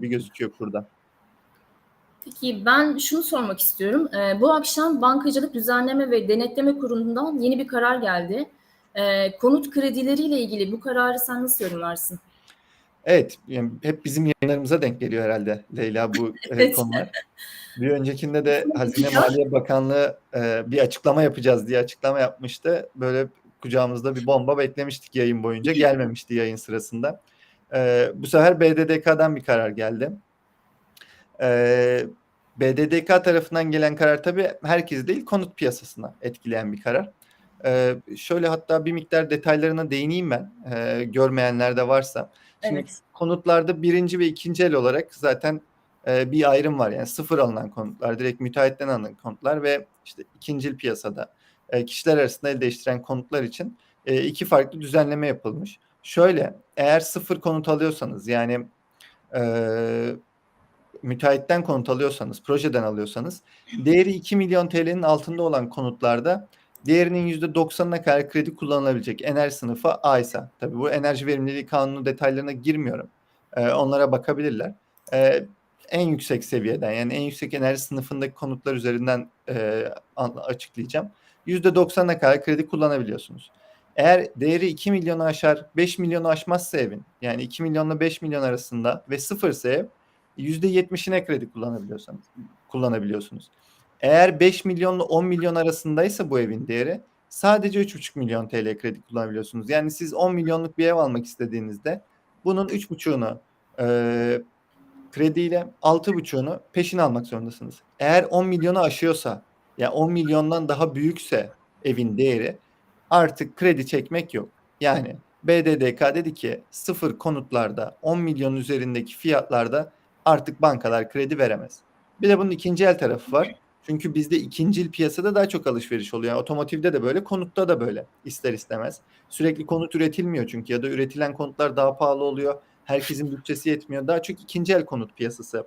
gibi gözüküyor kurda. Peki ben şunu sormak istiyorum. Ee, bu akşam Bankacılık Düzenleme ve Denetleme Kurulu'ndan yeni bir karar geldi. Ee, konut kredileriyle ilgili bu kararı sen nasıl yorumlarsın? Evet, yani hep bizim yayınlarımıza denk geliyor herhalde Leyla bu e, Evet. konular. Bir öncekinde de Hazine. Maliye Bakanlığı e, bir açıklama yapacağız diye açıklama yapmıştı. Böyle kucağımızda bir bomba beklemiştik yayın boyunca. Gelmemişti yayın sırasında. E, bu sefer BDDK'dan bir karar geldi. E, BDDK tarafından gelen karar tabii herkes değil konut piyasasına etkileyen bir karar. E, şöyle hatta bir miktar detaylarına değineyim ben. E, görmeyenler de varsa. Şimdi Evet. konutlarda birinci ve ikinci el olarak zaten e, bir ayrım var. Yani sıfır alınan konutlar, direkt müteahhitten alınan konutlar ve işte ikincil piyasada e, kişiler arasında el değiştiren konutlar için e, iki farklı düzenleme yapılmış. Şöyle, eğer sıfır konut alıyorsanız yani e, müteahhitten konut alıyorsanız, projeden alıyorsanız değeri 2 milyon TL'nin altında olan konutlarda Diğerinin %90'ına kadar kredi kullanılabilecek enerji sınıfı A ise. Tabii bu enerji verimliliği kanunu detaylarına girmiyorum. Ee, onlara bakabilirler. Ee, en yüksek seviyeden yani en yüksek enerji sınıfındaki konutlar üzerinden e, açıklayacağım. %90'a kadar kredi kullanabiliyorsunuz. Eğer değeri 2 milyonu aşar, 5 milyonu aşmazsa evin yani 2 milyonla 5 milyon arasında ve sıfırsa ev %70'ine kredi kullanabiliyorsanız kullanabiliyorsunuz. Eğer 5 milyonla 10 milyon arasındaysa bu evin değeri sadece 3,5 milyon TL kredi kullanabiliyorsunuz. Yani siz 10 milyonluk bir ev almak istediğinizde bunun 3,5'unu e, krediyle 6,5'unu peşin almak zorundasınız. Eğer 10 milyonu aşıyorsa ya yani 10 milyondan daha büyükse evin değeri artık kredi çekmek yok. Yani BDDK dedi ki sıfır konutlarda 10 milyon üzerindeki fiyatlarda artık bankalar kredi veremez. Bir de bunun ikinci el tarafı var. Çünkü bizde ikincil piyasada daha çok alışveriş oluyor. Yani otomotivde de böyle, konutta da böyle ister istemez. Sürekli konut üretilmiyor çünkü ya da üretilen konutlar daha pahalı oluyor. Herkesin bütçesi yetmiyor. Daha çok ikinci el konut piyasası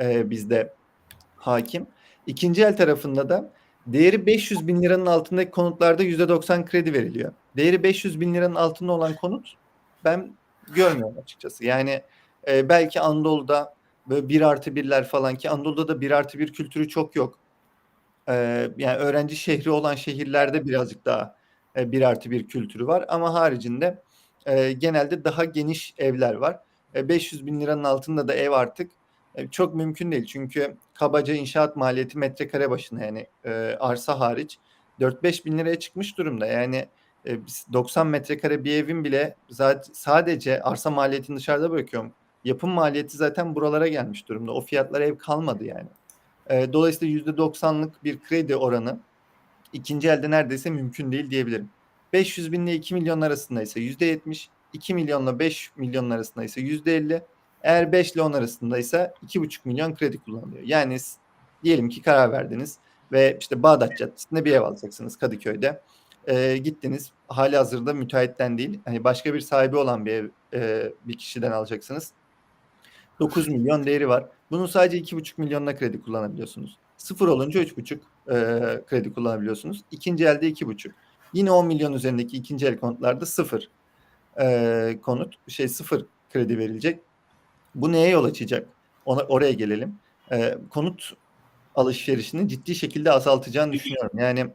e, bizde hakim. İkinci el tarafında da değeri 500 bin liranın altındaki konutlarda %90 kredi veriliyor. Değeri 500 bin liranın altında olan konut ben görmüyorum açıkçası. Yani e, belki Anadolu'da böyle bir artı birler falan ki Anadolu'da da bir artı bir kültürü çok yok. Ee, yani öğrenci şehri olan şehirlerde birazcık daha e, bir artı bir kültürü var ama haricinde e, genelde daha geniş evler var. E, 500 bin liranın altında da ev artık e, çok mümkün değil çünkü kabaca inşaat maliyeti metrekare başına yani e, arsa hariç 4-5 bin liraya çıkmış durumda. Yani e, biz 90 metrekare bir evin bile sadece arsa maliyetini dışarıda bırakıyorum. Yapım maliyeti zaten buralara gelmiş durumda. O fiyatlara ev kalmadı yani. E, dolayısıyla %90'lık bir kredi oranı ikinci elde neredeyse mümkün değil diyebilirim. 500 bin ile 2 milyon arasındaysa %70, 2 milyonla 5 milyon arasındaysa %50, eğer 5 ile 10 arasındaysa 2,5 milyon kredi kullanılıyor. Yani diyelim ki karar verdiniz ve işte Bağdat Caddesi'nde bir ev alacaksınız Kadıköy'de. E, gittiniz hali hazırda müteahhitten değil hani başka bir sahibi olan bir ev e, bir kişiden alacaksınız. 9 milyon değeri var. Bunun sadece 2,5 milyonuna kredi kullanabiliyorsunuz. Sıfır olunca 3,5 e, kredi kullanabiliyorsunuz. İkinci elde 2,5. Yine 10 milyon üzerindeki ikinci el konutlarda sıfır e, konut, şey sıfır kredi verilecek. Bu neye yol açacak? Ona, oraya gelelim. E, konut alışverişini ciddi şekilde azaltacağını düşünüyorum. Yani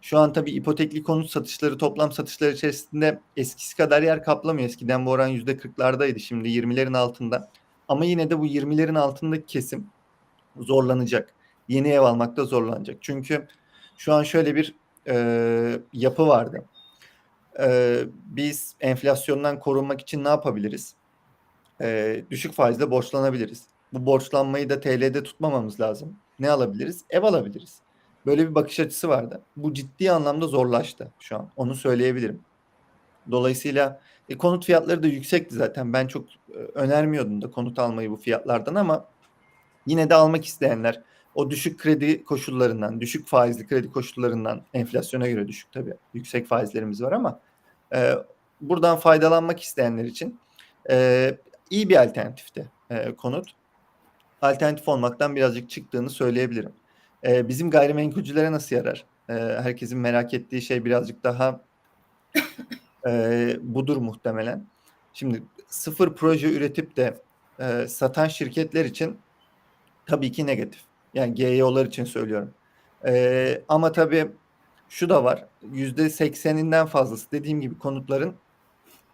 şu an tabii ipotekli konut satışları toplam satışlar içerisinde eskisi kadar yer kaplamıyor. Eskiden bu oran yüzde 40'lardaydı. Şimdi 20'lerin altında. Ama yine de bu 20'lerin altındaki kesim zorlanacak. Yeni ev almakta zorlanacak. Çünkü şu an şöyle bir e, yapı vardı. E, biz enflasyondan korunmak için ne yapabiliriz? E, düşük faizle borçlanabiliriz. Bu borçlanmayı da TL'de tutmamamız lazım. Ne alabiliriz? Ev alabiliriz. Böyle bir bakış açısı vardı. Bu ciddi anlamda zorlaştı şu an. Onu söyleyebilirim. Dolayısıyla e, konut fiyatları da yüksekti zaten. Ben çok e, önermiyordum da konut almayı bu fiyatlardan ama yine de almak isteyenler o düşük kredi koşullarından, düşük faizli kredi koşullarından enflasyona göre düşük tabii. Yüksek faizlerimiz var ama e, buradan faydalanmak isteyenler için e, iyi bir alternatifte e, konut. Alternatif olmaktan birazcık çıktığını söyleyebilirim. E, bizim gayrimenkulcülere nasıl yarar? E, herkesin merak ettiği şey birazcık daha e, budur muhtemelen. Şimdi sıfır proje üretip de e, satan şirketler için tabii ki negatif. Yani GEO'lar için söylüyorum. E, ama tabii şu da var. %80'inden fazlası dediğim gibi konutların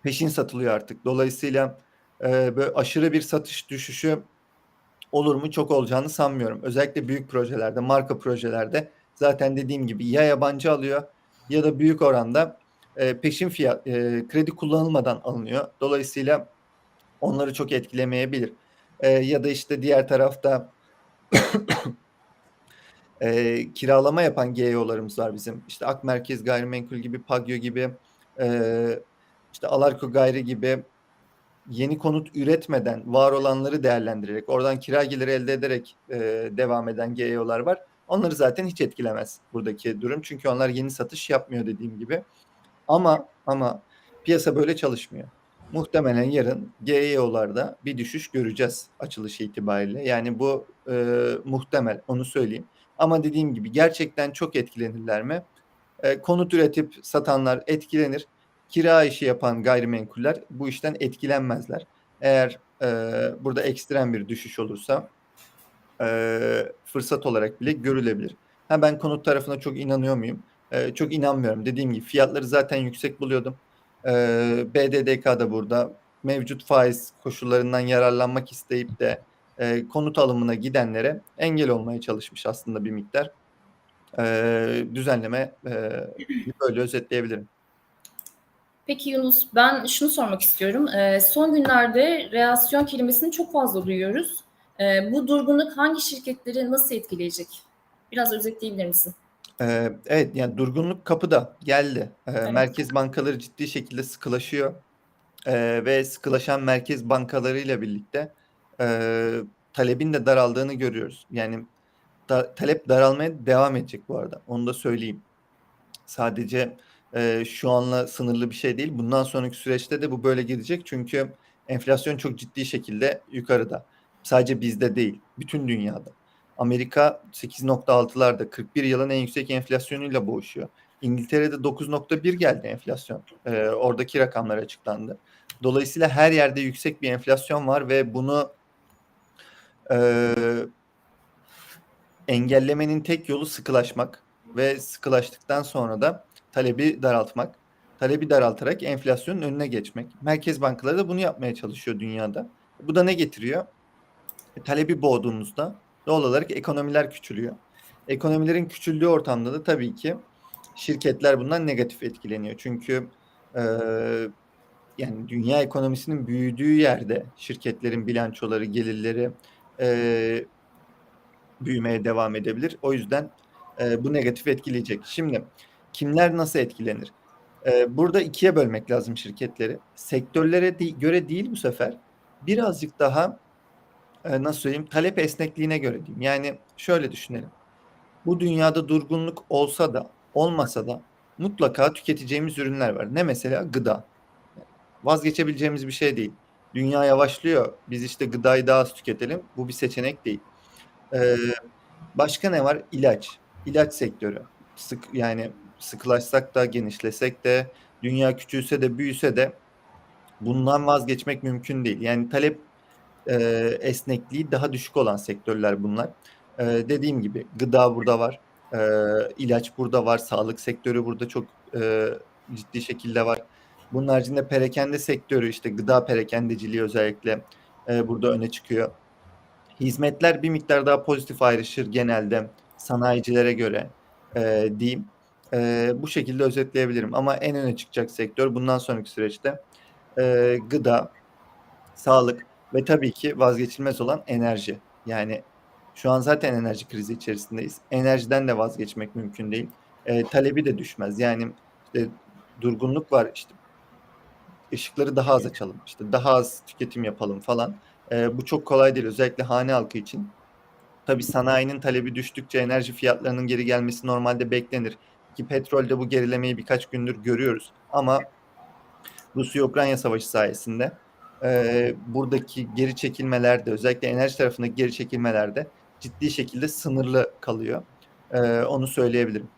peşin satılıyor artık. Dolayısıyla e, böyle aşırı bir satış düşüşü olur mu? Çok olacağını sanmıyorum. Özellikle büyük projelerde, marka projelerde zaten dediğim gibi ya yabancı alıyor ya da büyük oranda e, peşin fiyat e, kredi kullanılmadan alınıyor. Dolayısıyla onları çok etkilemeyebilir. E, ya da işte diğer tarafta e, kiralama yapan GEO'larımız var bizim. İşte Ak Merkez Gayrimenkul gibi, Pagyo gibi, e, işte Alarko Gayri gibi yeni konut üretmeden var olanları değerlendirerek, oradan kira geliri elde ederek e, devam eden GEO'lar var. Onları zaten hiç etkilemez buradaki durum. Çünkü onlar yeni satış yapmıyor dediğim gibi. Ama ama piyasa böyle çalışmıyor. Muhtemelen yarın GEO'larda bir düşüş göreceğiz açılış itibariyle. Yani bu e, muhtemel onu söyleyeyim. Ama dediğim gibi gerçekten çok etkilenirler mi? E, konut üretip satanlar etkilenir. Kira işi yapan gayrimenkuller bu işten etkilenmezler. Eğer e, burada ekstrem bir düşüş olursa e, fırsat olarak bile görülebilir. Ha ben konut tarafına çok inanıyor muyum? E, çok inanmıyorum. Dediğim gibi fiyatları zaten yüksek buluyordum. E, BDDK da burada mevcut faiz koşullarından yararlanmak isteyip de e, konut alımına gidenlere engel olmaya çalışmış aslında bir miktar. E, düzenleme e, böyle özetleyebilirim. Peki Yunus, ben şunu sormak istiyorum. Ee, son günlerde reaksiyon kelimesini çok fazla duyuyoruz. Ee, bu durgunluk hangi şirketleri nasıl etkileyecek? Biraz özetleyebilir misin? Ee, evet yani durgunluk kapıda geldi. Ee, Evet. Merkez bankaları ciddi şekilde sıkılaşıyor. Ee, ve sıkılaşan merkez bankalarıyla birlikte e, talebin de daraldığını görüyoruz. Yani da- talep daralmaya devam edecek bu arada. Onu da söyleyeyim. Sadece e, şu anla sınırlı bir şey değil. Bundan sonraki süreçte de bu böyle gidecek. Çünkü enflasyon çok ciddi şekilde yukarıda. Sadece bizde değil, bütün dünyada. Amerika 8.6'larda 41 yılın en yüksek enflasyonuyla boğuşuyor. İngiltere'de 9.1 geldi enflasyon. Ee, oradaki rakamlar açıklandı. Dolayısıyla her yerde yüksek bir enflasyon var ve bunu e, engellemenin tek yolu sıkılaşmak ve sıkılaştıktan sonra da talebi daraltmak. Talebi daraltarak enflasyonun önüne geçmek. Merkez bankaları da bunu yapmaya çalışıyor dünyada. Bu da ne getiriyor? E, talebi boğduğunuzda doğal olarak ekonomiler küçülüyor. Ekonomilerin küçüldüğü ortamda da tabii ki şirketler bundan negatif etkileniyor. Çünkü e, yani dünya ekonomisinin büyüdüğü yerde şirketlerin bilançoları, gelirleri e, büyümeye devam edebilir. O yüzden e, bu negatif etkileyecek. Şimdi kimler nasıl etkilenir? E, burada ikiye bölmek lazım şirketleri. Sektörlere de, göre değil bu sefer. Birazcık daha e, nasıl söyleyeyim talep esnekliğine göre diyeyim. Yani şöyle düşünelim. Bu dünyada durgunluk olsa da olmasa da mutlaka tüketeceğimiz ürünler var. Ne mesela? Gıda. Vazgeçebileceğimiz bir şey değil. Dünya yavaşlıyor. Biz işte gıdayı daha az tüketelim. Bu bir seçenek değil. Ee, başka ne var? İlaç. İlaç sektörü. Sık yani sıkılaşsak da genişlesek de dünya küçülse de büyüse de bundan vazgeçmek mümkün değil. Yani talep e, esnekliği daha düşük olan sektörler bunlar. E, dediğim gibi gıda burada var. E, ilaç burada var. Sağlık sektörü burada çok e, ciddi şekilde var. Bunun haricinde perakende sektörü işte gıda perakendeciliği özellikle e, burada öne çıkıyor. Hizmetler bir miktar daha pozitif ayrışır genelde sanayicilere göre e, diyeyim. E, bu şekilde özetleyebilirim. Ama en öne çıkacak sektör bundan sonraki süreçte e, gıda, sağlık ve tabii ki vazgeçilmez olan enerji. Yani şu an zaten enerji krizi içerisindeyiz. Enerjiden de vazgeçmek mümkün değil. E, talebi de düşmez. Yani işte durgunluk var. İşte ışıkları daha az açalım. İşte daha az tüketim yapalım falan. E, bu çok kolay değil. Özellikle hane halkı için. Tabii sanayinin talebi düştükçe enerji fiyatlarının geri gelmesi normalde beklenir. Ki petrolde bu gerilemeyi birkaç gündür görüyoruz. Ama Rusya-Ukrayna savaşı sayesinde e, buradaki geri çekilmelerde özellikle enerji tarafındaki geri çekilmelerde ciddi şekilde sınırlı kalıyor. E, onu söyleyebilirim.